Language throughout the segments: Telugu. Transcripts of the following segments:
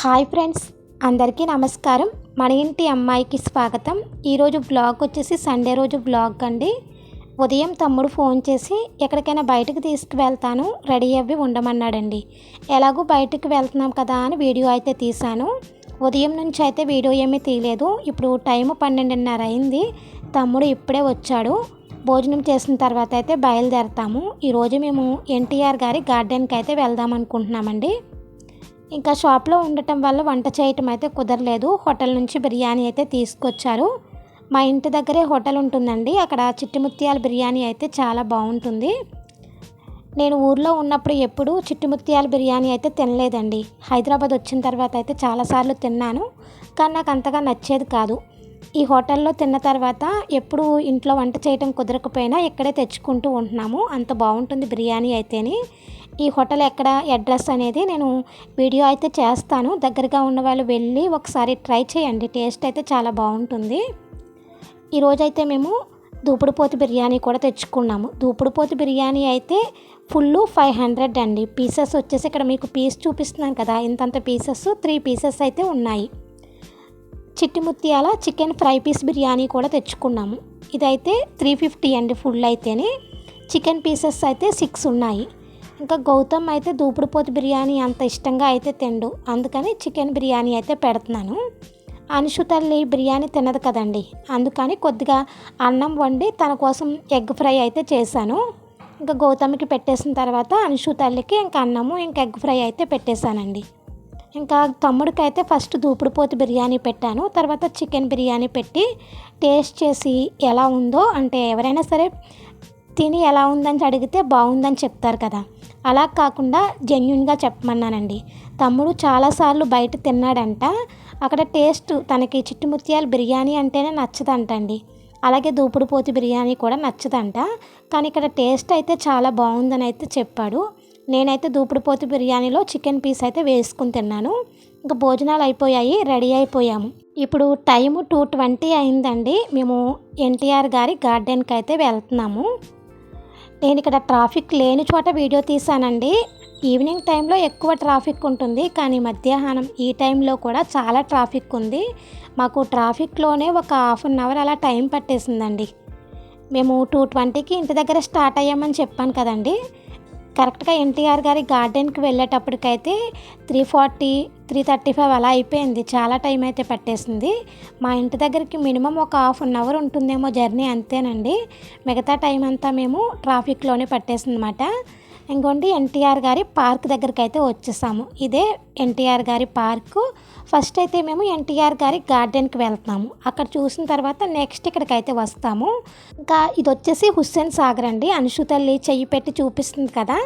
హాయ్ ఫ్రెండ్స్ అందరికీ నమస్కారం. మన ఇంటి అమ్మాయికి స్వాగతం. ఈరోజు బ్లాగ్ వచ్చేసి సండే రోజు బ్లాగ్ అండి. ఉదయం తమ్ముడు ఫోన్ చేసి ఎక్కడికైనా బయటకు తీసుకువెళ్తాను రెడీ అవ్వి ఉండమన్నాడండి. ఎలాగో బయటకు వెళ్తున్నాం కదా అని వీడియో అయితే తీశాను. ఉదయం నుంచి అయితే వీడియో ఏమీ తీయలేదు. ఇప్పుడు టైం పన్నెండున్నర అయింది. తమ్ముడు ఇప్పుడే వచ్చాడు. భోజనం చేసిన తర్వాత అయితే బయలుదేరతాము. ఈరోజు మేము ఎన్టీఆర్ గారి గార్డెన్కి అయితే వెళ్దాం అనుకుంటున్నామండి. ఇంకా షాప్లో ఉండటం వల్ల వంట చేయటం అయితే కుదరలేదు. హోటల్ నుంచి బిర్యానీ అయితే తీసుకొచ్చారు. మా ఇంటి దగ్గరే హోటల్ ఉంటుందండి. అక్కడ చిట్టుముత్యాల బిర్యానీ అయితే చాలా బాగుంటుంది. నేను ఊర్లో ఉన్నప్పుడు ఎప్పుడు చిట్టుముత్యాల బిర్యానీ అయితే తినలేదండి. హైదరాబాద్ వచ్చిన తర్వాత అయితే చాలాసార్లు తిన్నాను. కానీ నాకు అంతగా నచ్చేది కాదు. ఈ హోటల్లో తిన్న తర్వాత ఎప్పుడు ఇంట్లో వంట చేయటం కుదరకపోయినా ఇక్కడే తెచ్చుకుంటూ ఉంటున్నాము. అంత బాగుంటుంది బిర్యానీ అయితేని. ఈ హోటల్ ఎక్కడ అడ్రస్ అనేది నేను వీడియో అయితే చేస్తాను. దగ్గరగా ఉన్న వాళ్ళు వెళ్ళి ఒకసారి ట్రై చేయండి. టేస్ట్ అయితే చాలా బాగుంటుంది. ఈరోజైతే మేము దూపుడుపోతు బిర్యానీ కూడా తెచ్చుకున్నాము. దూపుడుపోతు బిర్యానీ అయితే ఫుల్ ఫైవ్ హండ్రెడ్ అండి. పీసెస్ వచ్చేసి ఇక్కడ మీకు పీస్ చూపిస్తున్నాను కదా. ఇంతంత పీసెస్ త్రీ పీసెస్ అయితే ఉన్నాయి. చిట్టి ముత్యాల చికెన్ ఫ్రై పీస్ బిర్యానీ కూడా తెచ్చుకున్నాము. ఇదైతే త్రీ ఫిఫ్టీ అండి ఫుల్ అయితేనే. చికెన్ పీసెస్ అయితే సిక్స్ ఉన్నాయి. ఇంకా గౌతమ్ అయితే దూపుడుపోతు బిర్యానీ అంత ఇష్టంగా అయితే తిండు. అందుకని చికెన్ బిర్యానీ అయితే పెడుతున్నాను. అనుషు తల్లి బిర్యానీ తినదు కదండి. అందుకని కొద్దిగా అన్నం వండి తన కోసం ఎగ్ ఫ్రై అయితే చేశాను. ఇంకా గౌతమ్కి పెట్టేసిన తర్వాత అనుషు తల్లికి ఇంకా అన్నము ఇంకా ఎగ్ ఫ్రై అయితే పెట్టేశానండి. ఇంకా తమ్ముడికి అయితే ఫస్ట్ దూపుడుపోతు బిర్యానీ పెట్టాను. తర్వాత చికెన్ బిర్యానీ పెట్టి టేస్ట్ చేసి ఎలా ఉందో అంటే ఎవరైనా సరే తిని ఎలా ఉందని అడిగితే బాగుందని చెప్తారు కదా. అలా కాకుండా జెన్యున్గా చెప్పమన్నానండి. తమ్ముడు చాలాసార్లు బయట తిన్నాడంట. అక్కడ టేస్ట్ తనకి చిట్టుముత్యాల బిర్యానీ అంటేనే నచ్చదంటండి. అలాగే దూపుడుపోతు బిర్యానీ కూడా నచ్చదంట. కానీ ఇక్కడ టేస్ట్ అయితే చాలా బాగుందని అయితే చెప్పాడు. నేనైతే దూపుడుపోతు బిర్యానీలో చికెన్ పీస్ అయితే వేసుకుని తిన్నాను. ఇంకా భోజనాలు అయిపోయాయి రెడీ అయిపోయాము. ఇప్పుడు టైము టూ ట్వంటీ అయిందండి. మేము ఎన్టీఆర్ గారి గార్డెన్కి అయితే వెళ్తున్నాము. నేను ఇక్కడ ట్రాఫిక్ లేని చోట వీడియో తీసానండి ఈవినింగ్ టైంలో ఎక్కువ ట్రాఫిక్ ఉంటుంది. కానీ మధ్యాహ్నం ఈ టైంలో కూడా చాలా ట్రాఫిక్ ఉంది. మాకు ట్రాఫిక్లోనే ఒక హాఫ్ అన్ అవర్ అలా టైం పట్టేసిందండి. మేము టూ ట్వంటీకి ఇంటి దగ్గర స్టార్ట్ అయ్యామని చెప్పాను కదండి. కరెక్ట్గా ఎన్టీఆర్ గారి గార్డెన్కి వెళ్ళేటప్పటికైతే three forty three thirty five అలా అయిపోయింది. చాలా టైం అయితే పట్టేసింది. మా ఇంటి దగ్గరికి మినిమం ఒక హాఫ్ అన్ అవర్ ఉంటుందేమో జర్నీ అంతేనండి. మిగతా టైం అంతా మేము ట్రాఫిక్లోనే పట్టేసింది అనమాట ఇంకోండి ఎన్టీఆర్ గారి పార్క్ దగ్గరికి అయితే వచ్చేసాము. ఇదే ఎన్టీఆర్ గారి పార్కు. ఫస్ట్ అయితే మేము ఎన్టీఆర్ గారి గార్డెన్కి వెళ్తున్నాము. అక్కడ చూసిన తర్వాత నెక్స్ట్ ఇక్కడికి అయితే వస్తాము. ఇంకా ఇది వచ్చేసి హుస్సేన్ సాగర్ అండి. అనుషు తల్లి చెయ్యి పెట్టి చూపిస్తుంది కదా.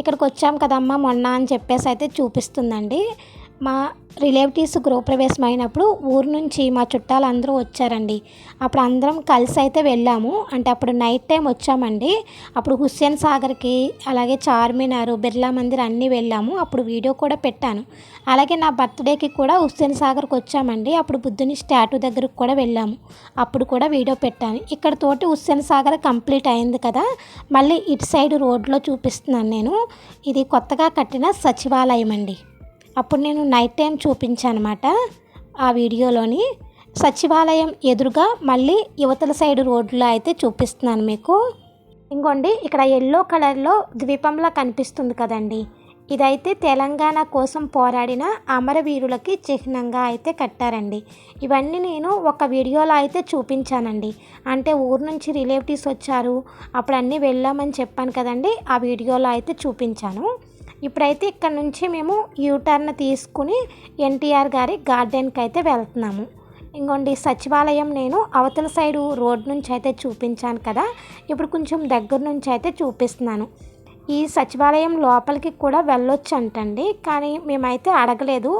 ఇక్కడికి వచ్చాము కదమ్మా మొన్న అని చెప్పేసి అయితే చూపిస్తుందండి. మా రిలేటివ్స్ గృహప్రవేశం అయినప్పుడు ఊరు నుంచి మా చుట్టాలు అందరూ వచ్చారండి. అప్పుడు అందరం కలిసి అయితే వెళ్ళాము. అంటే అప్పుడు నైట్ టైం వచ్చామండి. అప్పుడు హుస్సేన్ సాగర్కి అలాగే చార్మినార్ బిర్లా మందిర్ అన్నీ వెళ్ళాము. అప్పుడు వీడియో కూడా పెట్టాను. అలాగే నా బర్త్డేకి కూడా హుస్సేన్ సాగర్కి వచ్చామండి. అప్పుడు బుద్ధుని స్టాట్యూ దగ్గరకు కూడా వెళ్ళాము. అప్పుడు కూడా వీడియో పెట్టాను. ఇక్కడ తోటి హుస్సేన్ సాగర్ కంప్లీట్ అయింది కదా. మళ్ళీ ఇటు సైడ్ రోడ్లో చూపిస్తున్నాను నేను. ఇది కొత్తగా కట్టిన సచివాలయం అండి. అప్పుడు నేను నైట్ టైం చూపించానమాట ఆ వీడియోలోని. సచివాలయం ఎదురుగా మళ్ళీ యువతల సైడ్ రోడ్లో అయితే చూపిస్తున్నాను మీకు. ఇంకోండి ఇక్కడ ఎల్లో కలర్లో ద్వీపంలా కనిపిస్తుంది కదండి. ఇదైతే తెలంగాణ కోసం పోరాడిన అమరవీరులకి చిహ్నంగా అయితే కట్టారండి. ఇవన్నీ నేను ఒక వీడియోలో అయితే చూపించానండి. అంటే ఊరు నుంచి రిలేటివ్స్ వచ్చారు అప్పుడు అన్నీ వెళ్ళామని చెప్పాను కదండి ఆ వీడియోలో అయితే చూపించాను. ఇప్పుడైతే ఇక్కడ నుంచి మేము యూటర్న్ తీసుకుని ఎన్టీఆర్ గారి గార్డెన్కి అయితే వెళ్తున్నాము. ఇంకోండి సచివాలయం నేను అవతల సైడు రోడ్ నుంచి అయితే చూపించాను కదా. ఇప్పుడు కొంచెం దగ్గర నుంచి అయితే చూపిస్తున్నాను. ఈ సచివాలయం లోపలికి కూడా వెళ్ళొచ్చు అంటండి కానీ మేమైతే అడగలేదు.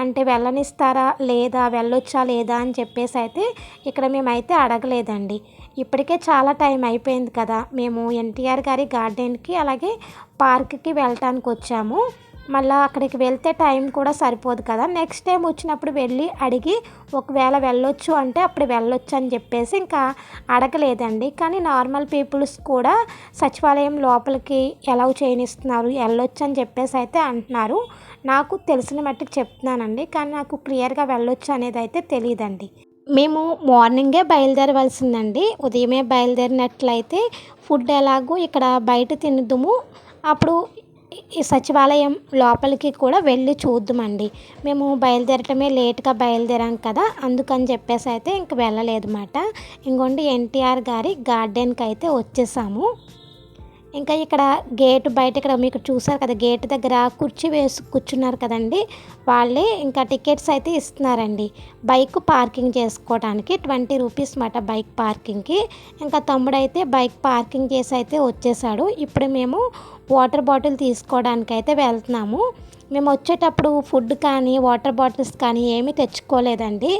అంటే వెళ్ళనిస్తారా లేదా వెళ్ళొచ్చా లేదా అని చెప్పేసి అయితే ఇక్కడ మేమైతే అడగలేదండి. ఇప్పటికే చాలా టైం అయిపోయింది కదా. మేము ఎన్టీఆర్ గారి గార్డెన్కి అలాగే పార్క్కి వెళ్ళటానికి వచ్చాము. మళ్ళీ అక్కడికి వెళ్తే టైం కూడా సరిపోదు కదా. నెక్స్ట్ టైం వచ్చినప్పుడు వెళ్ళి అడిగి ఒకవేళ వెళ్ళొచ్చు అంటే అప్పుడు వెళ్ళొచ్చు అని చెప్పేసి ఇంకా అడగలేదండి. కానీ నార్మల్ పీపుల్స్ కూడా సచివాలయం లోపలికి ఎలా చేయనిస్తున్నారు వెళ్ళొచ్చు అని చెప్పేసి అయితే అంటున్నారు. నాకు తెలిసిన మట్టుకు చెప్తున్నానండి. కానీ నాకు క్లియర్గా వెళ్ళొచ్చు అనేది అయితే తెలియదండి మేము మార్నింగే బయలుదేరవలసిందండి. ఉదయమే బయలుదేరినట్లయితే ఫుడ్ ఎలాగో ఇక్కడ బయట తినదుము అప్పుడు ఈ సచివాలయం లోపలికి కూడా వెళ్ళి చూద్దామండి. మేము బయలుదేరటమే లేట్గా బయలుదేరాం కదా. అందుకని చెప్పేసి అయితే ఇంక వెళ్ళలేదు అన్నమాట ఇంకోండి ఎన్టీఆర్ గారి గార్డెన్కి అయితే వచ్చేసాము. ఇంకా ఇక్కడ గేట్ బయట ఇక్కడ మీకు చూసారు కదా గేట్ దగ్గర కుర్చీ వేసి కూర్చున్నారు కదండి. వాళ్ళే ఇంకా టికెట్స్ అయితే ఇస్తున్నారండి. బైక్ పార్కింగ్ చేసుకోవడానికి ట్వంటీ రూపీస్ మాట బైక్ పార్కింగ్కి. ఇంకా తమ్ముడైతే బైక్ పార్కింగ్ చేసి అయితే వచ్చేసాడు. ఇప్పుడు మేము వాటర్ బాటిల్ తీసుకోవడానికి అయితే వెళ్తున్నాము. మేము వచ్చేటప్పుడు ఫుడ్ కానీ వాటర్ బాటిల్స్ కానీ ఏమీ తెచ్చుకోలేదండి.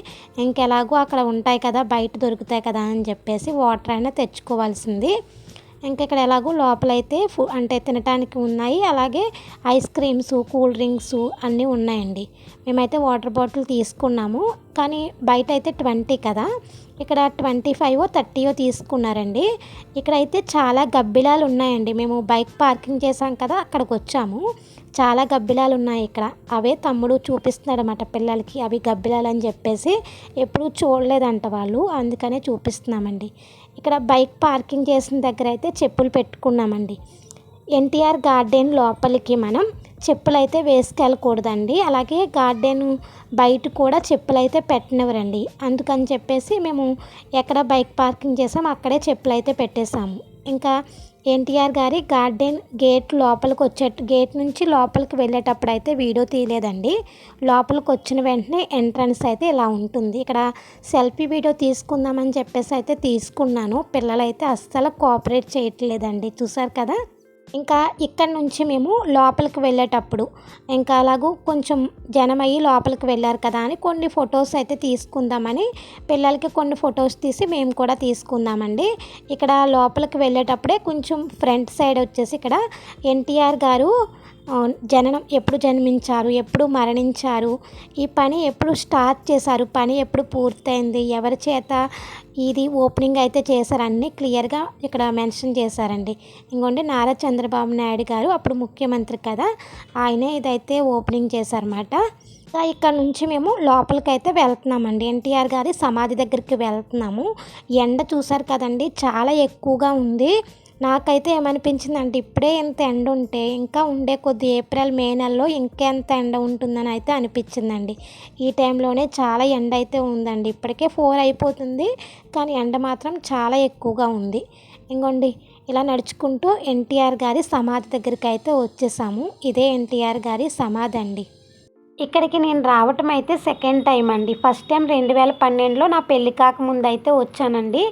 ఇంకెలాగో అక్కడ ఉంటాయి కదా బయట దొరుకుతాయి కదా అని చెప్పేసి వాటర్ అయినా తెచ్చుకోవాల్సింది. ఇంకా ఇక్కడ ఎలాగో లోపలైతే ఫు అంటే తినటానికి ఉన్నాయి. అలాగే ఐస్ క్రీమ్స్ కూల్ డ్రింక్స్ అన్నీ ఉన్నాయండి. మేమైతే వాటర్ బాటిల్ తీసుకున్నాము. కానీ బయట అయితే ట్వంటీ కదా. ఇక్కడ ట్వంటీ ఫైవ్ థర్టీయో తీసుకున్నారండి. ఇక్కడైతే చాలా గబ్బిలాలు ఉన్నాయండి. మేము బైక్ పార్కింగ్ చేసాం కదా అక్కడికి వచ్చాము చాలా గబ్బిలాలు ఉన్నాయి ఇక్కడ. అవే తమ్ముడు చూపిస్తున్నాడు అన్నమాట పిల్లలకి అవి గబ్బిలాలు అని చెప్పేసి. ఎప్పుడు చూడలేదంట వాళ్ళు అందుకనే చూపిస్తున్నామండి. ఇక్కడ బైక్ పార్కింగ్ చేసిన దగ్గర అయితే చెప్పులు పెట్టుకున్నామండి. ఎన్టీఆర్ గార్డెన్ లోపలికి మనం చెప్పులు అయితే వేసుకెళ్ళకూడదండి అలాగే గార్డెన్ బయట కూడా చెప్పులు అయితే పెట్టనివ్వరండి. అందుకని చెప్పేసి మేము ఎక్కడ బైక్ పార్కింగ్ చేసాం అక్కడే చెప్పులు అయితే పెట్టేశాము. ఇంకా ఎన్టీఆర్ గారి గార్డెన్ గేట్ లోపలికి వచ్చే గేట్ నుంచి లోపలికి వెళ్ళేటప్పుడు అయితే వీడియో తీయలేదండి. లోపలికి వచ్చిన వెంటనే ఎంట్రన్స్ అయితే ఇలా ఉంటుంది. ఇక్కడ సెల్ఫీ వీడియో తీసుకుందామని చెప్పేసి అయితే తీసుకున్నాను. పిల్లలైతే అస్సలు కోఆపరేట్ చేయట్లేదండి. చూసారు కదా? ఇంకా ఇక్కడ నుంచి మేము లోపలికి వెళ్ళేటప్పుడు ఇంకా అలాగూ కొంచెం జనం అయ్యి లోపలికి వెళ్ళారు కదా అని కొన్ని ఫొటోస్ అయితే తీసుకుందామని పిల్లలకి కొన్ని ఫొటోస్ తీసి మేము కూడా తీసుకుందామండి. ఇక్కడ లోపలికి వెళ్ళేటప్పుడే కొంచెం ఫ్రంట్ సైడ్ వచ్చేసి ఇక్కడ ఎన్టీఆర్ గారు జననం ఎప్పుడు జన్మించారు ఎప్పుడు మరణించారు ఈ పని ఎప్పుడు స్టార్ట్ చేశారు పని ఎప్పుడు పూర్తయింది ఎవరి చేత ఇది ఓపెనింగ్ అయితే చేశారు అన్నీ క్లియర్గా ఇక్కడ మెన్షన్ చేశారండి. ఇంకోండి నారా చంద్రబాబు నాయుడు గారు అప్పుడు ముఖ్యమంత్రి కదా ఆయనే ఇదైతే ఓపెనింగ్ చేశారన్నమాట. ఇక్కడ నుంచి మేము లోపలికి అయితే వెళ్తున్నామండి. ఎన్టీఆర్ గారి సమాధి దగ్గరికి వెళ్తున్నాము. ఎండ చూసారు కదండి చాలా ఎక్కువగా ఉంది. నాకైతే ఏమనిపించింది అంటే ఇప్పుడే ఇంత ఎండ ఉంటే ఇంకా ఉండే కొద్ది ఏప్రిల్ మే నెలలో ఇంకెంత ఎండ ఉంటుందని అయితే అనిపించిందండి. ఈ టైంలోనే చాలా ఎండ అయితే ఉందండి. ఇప్పటికే ఫోర్ అయిపోతుంది కానీ ఎండ మాత్రం చాలా ఎక్కువగా ఉంది. ఇంకోండి ఇలా నడుచుకుంటూ ఎన్టీఆర్ గారి సమాధి దగ్గరికి అయితే వచ్చేసాము. ఇదే ఎన్టీఆర్ గారి సమాధి అండి. ఇక్కడికి నేను రావటం అయితే సెకండ్ టైం అండి. ఫస్ట్ టైం రెండు వేల పన్నెండులో నా పెళ్ళి కాకముందు అయితే వచ్చానండి.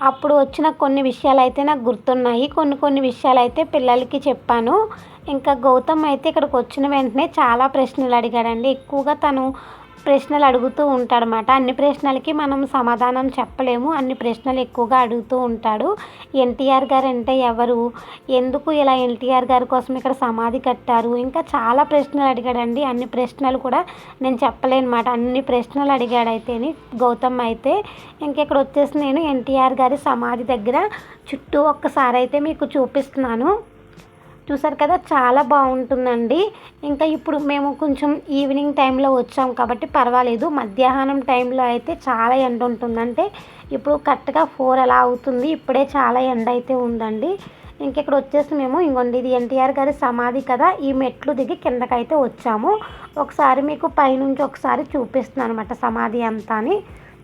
అప్పుడు వచ్చిన కొన్ని విషయాలు అయితే నాకు గుర్తున్నాయి. కొన్ని కొన్ని విషయాలు అయితే పిల్లలకి చెప్పాను. ఇంకా గౌతమ్ అయితే ఇక్కడికి వచ్చిన వెంటనే చాలా ప్రశ్నలు అడిగాడండి. ఎక్కువగా తను ప్రశ్నలు అడుగుతూ ఉంటాడనమాట అన్ని ప్రశ్నలకి మనం సమాధానం చెప్పలేము. అన్ని ప్రశ్నలు ఎక్కువగా అడుగుతూ ఉంటాడు. ఎన్టీఆర్ గారు అంటే ఎవరు? ఎందుకు ఇలా ఎన్టీఆర్ గారి కోసం ఇక్కడ సమాధి కట్టారు? ఇంకా చాలా ప్రశ్నలు అడిగాడండి. అన్ని ప్రశ్నలు కూడా నేను చెప్పలేనమాట. అన్ని ప్రశ్నలు అడిగాడు అయితేని గౌతమ్ అయితే. ఇంకా ఇక్కడ వచ్చేసి నేను ఎన్టీఆర్ గారి సమాధి దగ్గర చుట్టూ ఒక్కసారి అయితే మీకు చూపిస్తున్నాను. చూసారు కదా చాలా బాగుంటుందండి. ఇంకా ఇప్పుడు మేము కొంచెం ఈవినింగ్ టైంలో వచ్చాం కాబట్టి పర్వాలేదు. మధ్యాహ్నం టైంలో అయితే చాలా ఎండ ఉంటుందంటే ఇప్పుడు కరెక్ట్గా ఫోర్ అలా అవుతుంది. ఇప్పుడే చాలా ఎండ అయితే ఉందండి. ఇంకెక్కడ వచ్చేసి మేము ఇంకోండి ఇది ఎన్టీఆర్ గారి సమాధి కదా ఈ మెట్లు దిగి కిందకైతే వచ్చాము. ఒకసారి మీకు పైనుంచి ఒకసారి చూపిస్తున్నాను అనమాట సమాధి అంతా అని.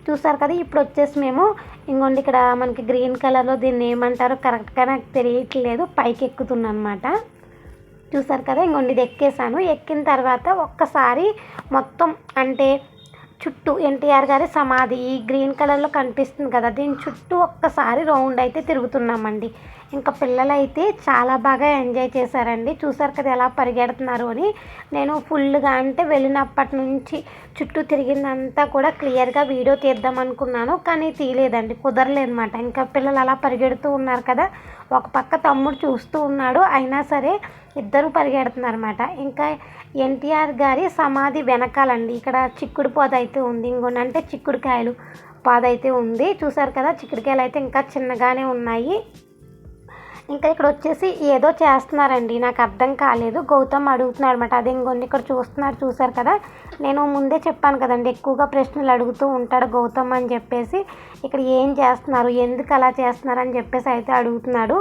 చూసారు కదా ఇప్పుడు వచ్చేసి మేము ఇంకోండి ఇక్కడ మనకి గ్రీన్ కలర్లో దీన్ని ఏమంటారో కరెక్ట్గా నాకు తెలియట్లేదు పైకి ఎక్కుతున్నాను అనమాట చూసారు కదా ఇంకోండి ఇది ఎక్కేసాను. ఎక్కిన తర్వాత ఒక్కసారి మొత్తం అంటే చుట్టూ ఎన్టీఆర్ గారి సమాధి ఈ గ్రీన్ కలర్లో కనిపిస్తుంది కదా. దీని చుట్టూ ఒక్కసారి రౌండ్ అయితే తిరుగుతున్నామండి. ఇంకా పిల్లలైతే చాలా బాగా ఎంజాయ్ చేశారండి. చూసారు కదా ఎలా పరిగెడుతున్నారు అని. నేను ఫుల్గా అంటే వెళ్ళినప్పటి నుంచి చుట్టూ తిరిగిందంతా కూడా క్లియర్గా వీడియో తీద్దాం అనుకున్నాను. కానీ తీయలేదండి కుదరలేదన్నమాట. ఇంకా పిల్లలు అలా పరిగెడుతూ ఉన్నారు కదా. ఒక పక్క తమ్ముడు చూస్తూ ఉన్నాడు. అయినా సరే ఇద్దరు పరిగెడుతున్నారు అనమాట ఇంకా ఎన్టీఆర్ గారి సమాధి వెనకాలండి. ఇక్కడ చిక్కుడు పొద అయితే ఉంది. ఇంకొన్ని అంటే చిక్కుడుకాయలు పాద అయితే ఉంది. చూసారు కదా చిక్కుడుకాయలు అయితే ఇంకా చిన్నగానే ఉన్నాయి. ఇంకా ఇక్కడ వచ్చేసి ఏదో చేస్తున్నారండి. నాకు అర్థం కాలేదు. గౌతమ్ అడుగుతున్నాడు అనమాట అదే ఇంకొన్ని ఇక్కడ చూస్తున్నారు చూసారు కదా? నేను ముందే చెప్పాను కదండి ఎక్కువగా ప్రశ్నలు అడుగుతూ ఉంటాడు గౌతమ్ అని చెప్పేసి. ఇక్కడ ఏం చేస్తున్నారు? ఎందుకు అలా చేస్తున్నారు అని చెప్పేసి అయితే అడుగుతున్నాడు.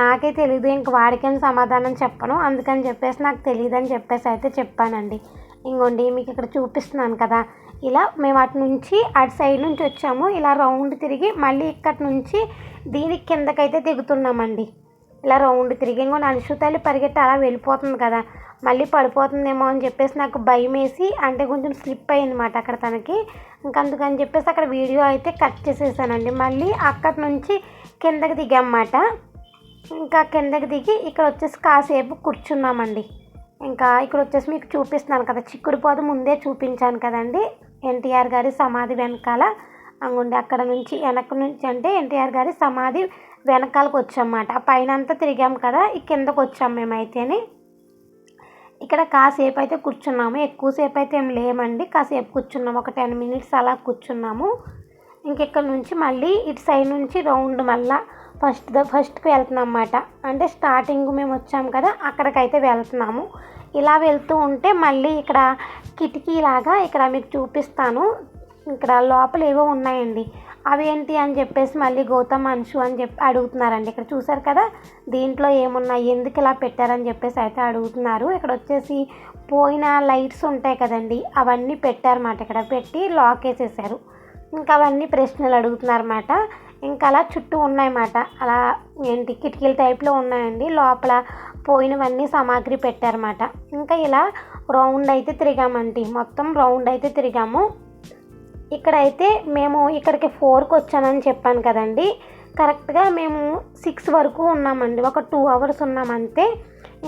నాకే తెలియదు ఇంక వాడికేం సమాధానం చెప్పను. అందుకని చెప్పేసి నాకు తెలియదు అని చెప్పేసి అయితే చెప్పానండి. ఇంకోండి మీకు ఇక్కడ చూపిస్తున్నాను కదా. ఇలా మేము అటు నుంచి అటు సైడ్ నుంచి వచ్చాము. ఇలా రౌండ్ తిరిగి మళ్ళీ ఇక్కడి నుంచి దీని కిందకైతే దిగుతున్నామండి. ఇలా రౌండ్ తిరిగి ఇంకో అనుషుతల్లి పరిగెట్టి అలా వెళ్ళిపోతుంది కదా. మళ్ళీ పడిపోతుందేమో అని చెప్పేసి నాకు భయం వేసి అంటే కొంచెం స్లిప్ అయ్యిందన్నమాట అక్కడ తనకి. ఇంకా అందుకని చెప్పేసి అక్కడ వీడియో అయితే కట్ చేసేసానండి. మళ్ళీ అక్కడి నుంచి కిందకి దిగామన్నమాట. ఇంకా కిందకి దిగి ఇక్కడ వచ్చేసి కాసేపు కూర్చున్నామండి. ఇంకా ఇక్కడ వచ్చేసి మీకు చూపిస్తున్నాను కదా. చిక్కుడు పోదు ముందే చూపించాను కదండి. ఎన్టీఆర్ గారి సమాధి వెనకాల. అంగుండి అక్కడ నుంచి వెనక నుంచి అంటే ఎన్టీఆర్ గారి సమాధి వెనకాలకు వచ్చామన్నమాట పైన అంతా తిరిగాం కదా ఈ కిందకు వచ్చాం మేమైతేనే. ఇక్కడ కాసేపు అయితే కూర్చున్నాము. ఎక్కువసేపు అయితే ఏం లేమండి. కాసేపు కూర్చున్నాము. ఒక టెన్ మినిట్స్ అలా కూర్చున్నాము. ఇంకెక్కడ నుంచి మళ్ళీ ఇటు సైడ్ నుంచి రౌండ్ మళ్ళా ఫస్ట్ ద ఫస్ట్కి వెళ్తున్నాం అన్నమాట అంటే స్టార్టింగ్ మేము వచ్చాము కదా అక్కడికైతే వెళ్తున్నాము. ఇలా వెళ్తూ ఉంటే మళ్ళీ ఇక్కడ కిటికీ లాగా ఇక్కడ మీకు చూపిస్తాను. ఇక్కడ లోపల ఏవో ఉన్నాయండి. అవి ఏంటి అని చెప్పేసి మళ్ళీ గౌతమ్ అంశు అని చెప్పి అడుగుతున్నారండి. ఇక్కడ చూసారు కదా దీంట్లో ఏమున్నాయి ఎందుకు ఇలా పెట్టారని చెప్పేసి అయితే అడుగుతున్నారు. ఇక్కడ వచ్చేసి పోయిన లైట్స్ ఉంటాయి కదండి అవన్నీ పెట్టారన్నమాట. ఇక్కడ పెట్టి లాక్ వేసేసారు ఇంకా అవన్నీ ప్రశ్నలు అడుగుతున్నారన్నమాట. ఇంకా అలా చుట్టూ ఉన్నాయన్నమాట. అలా ఏంటి కిటికీల టైప్లో ఉన్నాయండి. లోపల పోయినవన్నీ సామాగ్రి పెట్టారన్నమాట. ఇంకా ఇలా రౌండ్ అయితే తిరిగామండి. మొత్తం రౌండ్ అయితే తిరిగాము. ఇక్కడైతే మేము ఇక్కడికి ఫోర్కి వచ్చానని చెప్పాను కదండి. కరెక్ట్గా మేము సిక్స్ వరకు ఉన్నామండి. ఒక టూ అవర్స్ ఉన్నామంతే.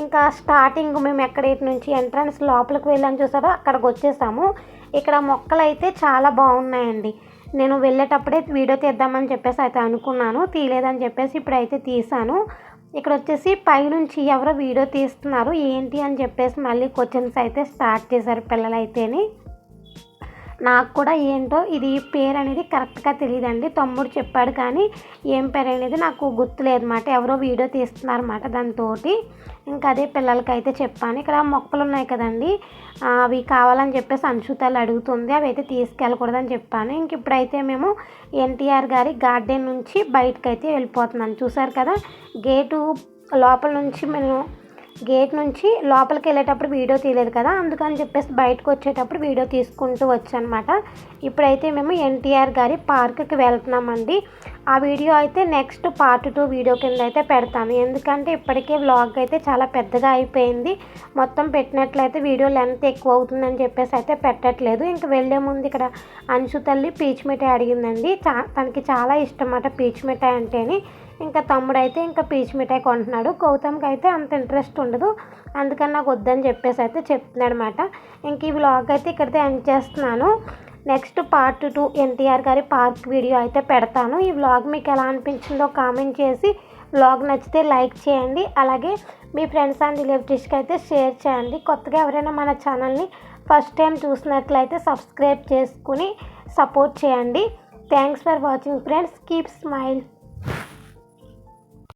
ఇంకా స్టార్టింగ్ మేము ఎక్కడైతే నుంచి ఎంట్రన్స్ లోపలికి వెళ్ళాను చూసారో? అక్కడికి వచ్చేసాము. ఇక్కడ మొక్కలు అయితే చాలా బాగున్నాయండి. నేను వెళ్ళేటప్పుడే వీడియో తీద్దామని చెప్పేసి అయితే అనుకున్నాను. తీయలేదని చెప్పేసి ఇప్పుడైతే తీసాను ఇక్కడ వచ్చేసి పైనుంచి ఎవరో వీడియో తీస్తున్నారు. ఏంటి అని చెప్పేసి మళ్ళీ క్వశ్చన్స్ అయితే స్టార్ట్ చేశారు పిల్లలైతేని. నాకు కూడా ఏంటో ఇది పేరు అనేది కరెక్ట్గా తెలియదండి తమ్ముడు చెప్పాడు కానీ ఏం పేరు అనేది నాకు గుర్తులేదన్నమాట. ఎవరో వీడియో తీస్తున్నారన్నమాట దాంతో ఇంకా అదే పిల్లలకి అయితే చెప్పాను. ఇక్కడ మొక్కలు ఉన్నాయి కదండి. అవి కావాలని చెప్పేసి అంశుతాలు అడుగుతుంది. అవి అయితే తీసుకెళ్ళకూడదని చెప్పాను. ఇంక ఇప్పుడైతే మేము ఎన్టీఆర్ గారి గార్డెన్ నుంచి బయటకు అయితే వెళ్ళిపోతున్నాను చూసారు కదా? గేటు లోపల నుంచి మేము గేట్ నుంచి లోపలికి వెళ్ళేటప్పుడు వీడియో తీయలేదు కదా అందుకని చెప్పేసి బయటకు వచ్చేటప్పుడు వీడియో తీసుకుంటూ వచ్చానమాట. ఇప్పుడైతే మేము ఎన్టీఆర్ గారి పార్క్కి వెళ్తున్నామండి. ఆ వీడియో అయితే నెక్స్ట్ పార్ట్ టూ వీడియో కింద అయితే పెడతాను. ఎందుకంటే ఇప్పటికే వ్లాగ్ అయితే చాలా పెద్దగా అయిపోయింది. మొత్తం పెట్టినట్లయితే వీడియో లెంత్ ఎక్కువ అవుతుందని చెప్పేసి అయితే పెట్టట్లేదు. ఇంక వెళ్ళే ముందు ఇక్కడ అంశు తల్లి పీచ్ మిఠాయి అడిగిందండి. చా తనకి చాలా ఇష్టం అన్నమాట పీచ్ మిఠాయి అంటేని. ఇంకా తమ్ముడు అయితే ఇంకా పీచ్ మిఠాయి కొంటున్నాడు. గౌతమ్కి అయితే అంత ఇంట్రెస్ట్ ఉండదు. అందుకని నాకు వద్దని చెప్పేసి అయితే చెప్తున్నాడు అనమాట ఇంక ఈ వ్లాగ్ అయితే ఇక్కడితే ఎండ్ చేస్తున్నాను. నెక్స్ట్ పార్ట్ టూ ఎన్టీఆర్ గారి పార్క్ వీడియో అయితే పెడతాను. ఈ వ్లాగ్ మీకు ఎలా అనిపించిందో కామెంట్ చేసి వ్లాగ్ నచ్చితే లైక్ చేయండి. అలాగే మీ ఫ్రెండ్స్ అండ్ రిలేటివ్స్కి అయితే షేర్ చేయండి. కొత్తగా ఎవరైనా మన ఛానల్ని ఫస్ట్ టైం చూసినట్లయితే సబ్స్క్రైబ్ చేసుకుని సపోర్ట్ చేయండి. Thanks for watching friends keep smile